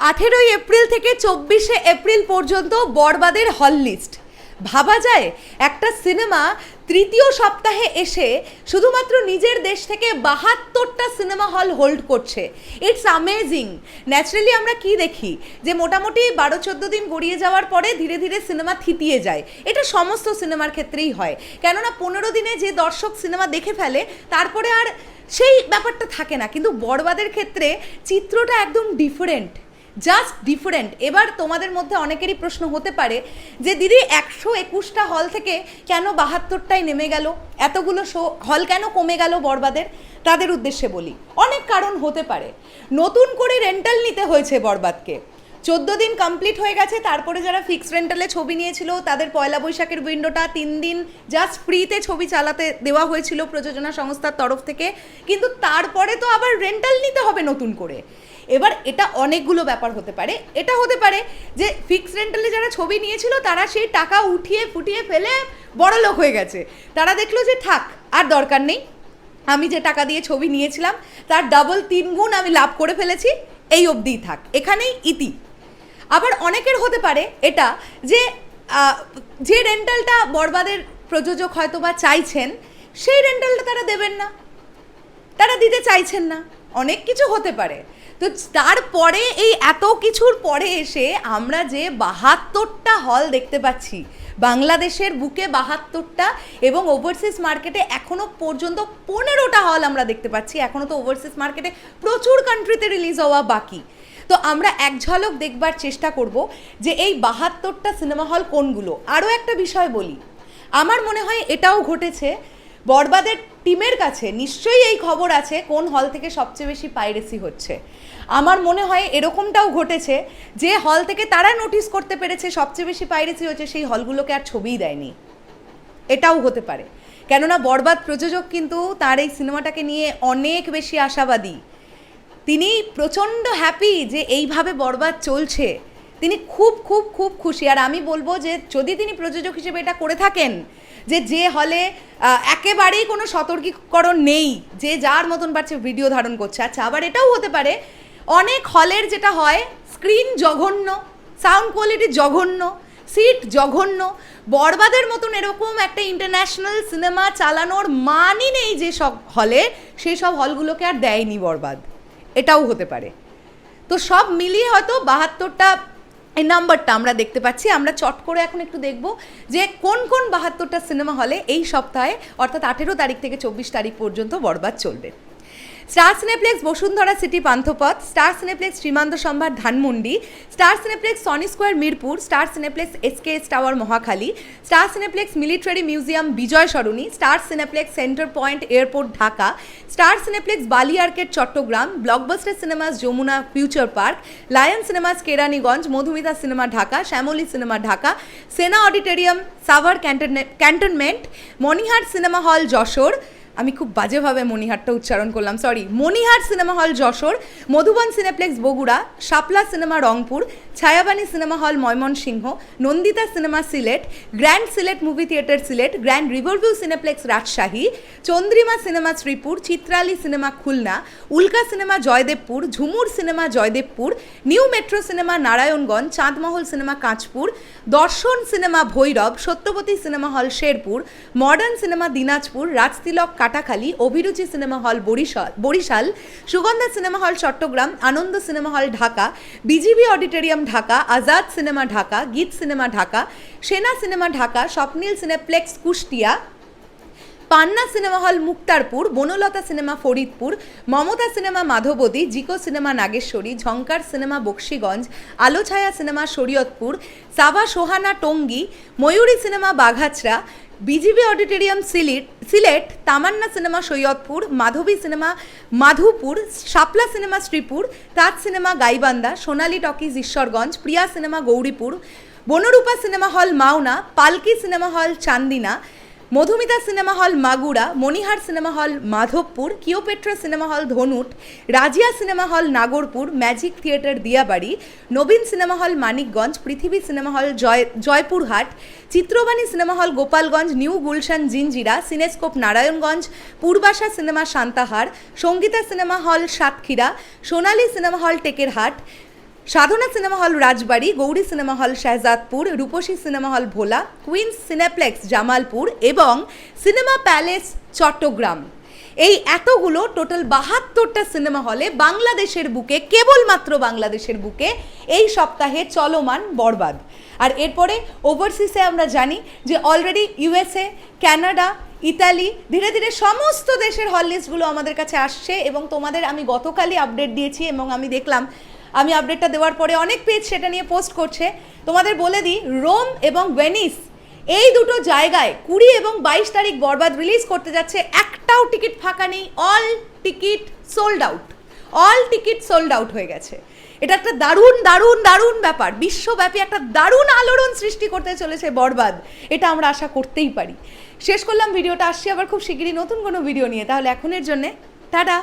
আঠেরোই এপ্রিল থেকে চব্বিশে এপ্রিল পর্যন্ত বরবাদের হল লিস্ট। ভাবা যায়, একটা সিনেমা তৃতীয় সপ্তাহে এসে শুধুমাত্র নিজের দেশ থেকে বাহাত্তরটা সিনেমা হল হোল্ড করছে। ইটস আমেজিং ন্যাচারালি আমরা কি দেখি? যে মোটামুটি বারো, চোদ্দ দিন গড়িয়ে যাওয়ার পরে ধীরে ধীরে সিনেমা থিতিয়ে যায়। এটা সমস্ত সিনেমার ক্ষেত্রেই হয়। কেননা পনেরো দিনে যে দর্শক সিনেমা দেখে ফেলে, তারপরে আর সেই ব্যাপারটা থাকে না। কিন্তু বরবাদের ক্ষেত্রে চিত্রটা একদম ডিফারেন্ট জাস্ট ডিফারেন্ট এবার তোমাদের মধ্যে অনেকেরই প্রশ্ন হতে পারে যে, দিদি, একশো একুশটা হল থেকে কেন বাহাত্তরটাই নেমে গেল? এতগুলো শো হল কেন কমে গেল বরবাদের তাদের উদ্দেশ্যে বলি। অনেক কারণ হতে পারে। নতুন করে রেন্টাল নিতে হয়েছে বরবাদকে চোদ্দ দিন কমপ্লিট হয়ে গেছে, তারপরে যারা ফিক্স রেন্টালে ছবি নিয়েছিল, তাদের পয়লা বৈশাখের উইন্ডোটা তিন দিন জাস্ট ফ্রিতে ছবি চালাতে দেওয়া হয়েছিল প্রযোজনা সংস্থার তরফ থেকে। কিন্তু তারপরে তো আবার রেন্টাল নিতে হবে নতুন করে। এবার এটা অনেকগুলো ব্যাপার হতে পারে। এটা হতে পারে যে ফিক্স রেন্টালে যারা ছবি নিয়েছিল, তারা সেই টাকা উঠিয়ে ফুটিয়ে ফেলে বড় লোক হয়ে গেছে। তারা দেখল যে থাক, আর দরকার নেই। আমি যে টাকা দিয়ে ছবি নিয়েছিলাম, তার ডাবল তিন গুণ আমি লাভ করে ফেলেছি, এই অবধিই থাক। এখানেই ইতি। আবার অনেকের হতে পারে এটা যে যে রেন্টালটা বরবাদের প্রযোজক হয়তো বা চাইছেন, সেই রেন্টালটা তারা দেবেন না। তারা দিতে চাইছেন না। অনেক কিছু হতে পারে। তো তারপরে এই এত কিছুর পরে এসে আমরা যে বাহাত্তরটা হল দেখতে পাচ্ছি, বাংলাদেশের বুকে বাহাত্তরটা এবং ওভারসিজ মার্কেটে এখনও পর্যন্ত পনেরোটা হল আমরা দেখতে পাচ্ছি। এখনও তো ওভারসিজ মার্কেটে প্রচুর কান্ট্রিতে রিলিজ হওয়া বাকি। তো আমরা এক ঝলক দেখবার চেষ্টা করব যে এই বাহাত্তরটা সিনেমা হল কোনগুলো। আরও একটা বিষয় বলি। আমার মনে হয় এটাও ঘটেছে, বরবাদের টিমের কাছে নিশ্চয়ই এই খবর আছে কোন হল থেকে সবচেয়ে বেশি পাইরেসি হচ্ছে। আমার মনে হয় এরকমটাও ঘটেছে যে হল থেকে তারা নোটিস করতে পেরেছে সবচেয়ে বেশি পাইরেসি হচ্ছে সেই হলগুলোকে আর ছবিই দেয়নি। এটাও হতে পারে। কেননা বরবাদ প্রযোজক কিন্তু তার এই সিনেমাটাকে নিয়ে অনেক বেশি আশাবাদী। তিনি প্রচণ্ড হ্যাপি যে এইভাবে বরবাদ চলছে। তিনি খুব খুব খুব খুশি। আর আমি বলব যে যদি তিনি প্রযোজক হিসেবে এটা করে থাকেন, যে যে হলে একেবারেই কোনো সতর্কীকরণ নেই, যে যার মতন পারছে ভিডিও ধারণ করছে। আচ্ছা আবার এটাও হতে পারে, অনেক হলের যেটা হয় স্ক্রিন জঘন্য সাউন্ড কোয়ালিটি জঘন্য সিট জঘন্য, বরবাদের মতন এরকম একটা ইন্টারন্যাশনাল সিনেমা চালানোর মানই নেই যে সব হলে, সেই সব হলগুলোকে আর দেয়নি বরবাদ। এটাও হতে পারে। তো সব মিলিয়ে হয়তো বাহাত্তরটা এই নাম্বারটা আমরা দেখতে পাচ্ছি। আমরা চট করে এখন একটু দেখব যে কোন কোন বাহাত্তরটা সিনেমা হলে এই সপ্তাহে, অর্থাৎ আঠেরো তারিখ থেকে চব্বিশ তারিখ পর্যন্ত বরবাদ চলবে। Star Cineplex Bashundhara City Panthapath, Star Cineplex Shimanto Shambhar Dhanmondi, Star Cineplex Sony Square Mirpur, Star Cineplex SKS tower Mohakhali, Star Cineplex military museum Bijoy Sarani, Star Cineplex centre point airport Dhaka, Star Cineplex Bali arcade Chattogram, Blockbuster cinemas Jamuna future park, Lion cinemas Keraniganj, Modhumita cinema Dhaka, Shyamoli cinema Dhaka, Sena auditorium, Savar cantonment, Monihar cinema hall Jashore আমি খুব বাজেভাবে মণিহাটটা উচ্চারণ করলাম sorry Monihar cinema hall Jashore, Madhuban cineplex Bogura, Shapla cinema Rangpur, Chhayabani cinema hall Mymensingh, Nandita cinema Sylhet, grand Sylhet movie theatre Sylhet, grand riverview cineplex Rajshahi, Chandrima cinema Sreepur, Chitrali cinema Khulna, Ulka cinema Joydebpur, Jhumur cinema Joydebpur, new metro cinema Narayanganj, Chandmahal cinema Kanchpur, Darshan cinema Bhairab, Satyabati cinema hall Sherpur, modern cinema Dinajpur, Rajtilak Katakhali Abhiruchi cinema hall Barishal Barishal, Sugandha cinema hall Chattogram, Ananda cinema hall Dhaka, BGB auditorium Dhaka, Azad cinema Dhaka, Geet cinema Dhaka, Sena cinema Dhaka, Swapnil cineplex Kushtia, Panna cinema hall Muktarpur, Banalata cinema Faridpur, Mamata cinema Madhabdi, Jiko cinema Nageshwari Jhankar cinema Bakshiganj, Alochhaya cinema Shariatpur, Saba Sohana Tongi, Mayuri cinema Baghachara BGB auditorium Sylhet Sylhet Tamanna cinema Saidpur Madhabi cinema Madhupur Shapla cinema Sreepur Taj cinema Gaibandha Sonali talkies Ishwarganj Priya cinema Gouripur Banarupa cinema hall Mawna Palki cinema hall Chandina Madhumita cinema hall Magura, মণিহার cinema হল Madhabpur কিওপেট্রা cinema hall Dhunat, Razia cinema hall Nagarpur, magic theatre Diabari, Nabin cinema hall Manikganj, Prithibi cinema hall জয়, Joypurhat, Chitrabani cinema hall Gopalganj, new Gulshan Jinjira, cinescope Narayanganj, Purbasha cinema Santahar, Sangita cinema hall Satkhira, Sonali cinema hall Tekerhat সাধনা cinema hall রাজবাড়ি, Gauri cinema hall Shahzadpur, রূপসী cinema hall ভোলা, queen's cineplex Jamalpur এবং cinema palace Chittagong. এই এতগুলো total বাহাত্তরটা cinema হলে বাংলাদেশের বুকে, কেবলমাত্র বাংলাদেশের বুকে, এই সপ্তাহে চলমান বরবাদ। আর এরপরে ওভারসিসে আমরা জানি যে অলরেডি ইউএসএ কানাডা ইতালি ধীরে ধীরে সমস্ত দেশের হল লিস্টগুলো আমাদের কাছে আসছে এবং তোমাদের আমি গতকালই আপডেট দিয়েছি এবং আমি দেখলাম আমি আপডেটটা দেওয়ার পরে অনেক পেজ সেটা নিয়ে পোস্ট করছে। তোমাদের বলে দিই রোম এবং ভেনিস এই দুটো জায়গায় কুড়ি এবং বাইশ তারিখ বরবাদ রিলিজ করতে যাচ্ছে। একটাও টিকিট ফাঁকা নেই all ticket sold out all ticket sold out হয়ে গেছে। এটা একটা দারুণ দারুণ দারুণ ব্যাপার। বিশ্বব্যাপী একটা দারুণ আলোড়ন সৃষ্টি করতে চলেছে বরবাদ। এটা আমরা আশা করতেই পারি। শেষ করলাম ভিডিওটা, আসছি আবার খুব শিগগিরই নতুন কোনো ভিডিও নিয়ে। তাহলে এখনের জন্যে, টাটা!